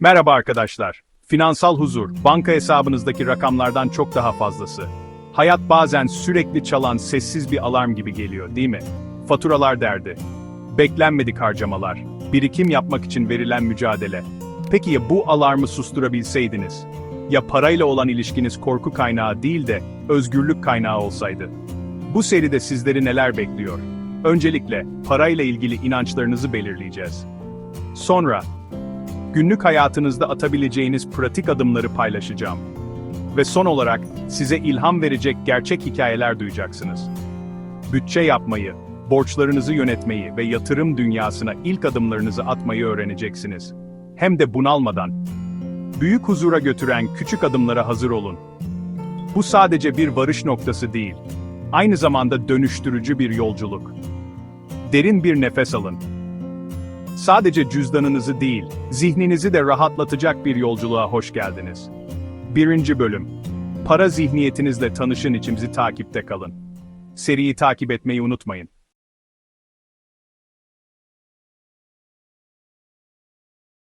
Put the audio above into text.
Merhaba arkadaşlar. Finansal huzur, banka hesabınızdaki rakamlardan çok daha fazlası. Hayat bazen sürekli çalan sessiz bir alarm gibi geliyor, değil mi? Faturalar derdi. Beklenmedik harcamalar. Birikim yapmak için verilen mücadele. Peki ya bu alarmı susturabilseydiniz? Ya parayla olan ilişkiniz korku kaynağı değil de özgürlük kaynağı olsaydı? Bu seride sizleri neler bekliyor? Öncelikle parayla ilgili inançlarınızı belirleyeceğiz. Sonra günlük hayatınızda atabileceğiniz pratik adımları paylaşacağım. Ve son olarak size ilham verecek gerçek hikayeler duyacaksınız. Bütçe yapmayı, borçlarınızı yönetmeyi ve yatırım dünyasına ilk adımlarınızı atmayı öğreneceksiniz. Hem de bunalmadan. Büyük huzura götüren küçük adımlara hazır olun. Bu sadece bir varış noktası değil, aynı zamanda dönüştürücü bir yolculuk. Derin bir nefes alın Sadece cüzdanınızı değil, zihninizi de rahatlatacak bir yolculuğa hoş geldiniz. Birinci bölüm. Para zihniyetinizle tanışın içimizi takipte kalın. Seriyi takip etmeyi unutmayın.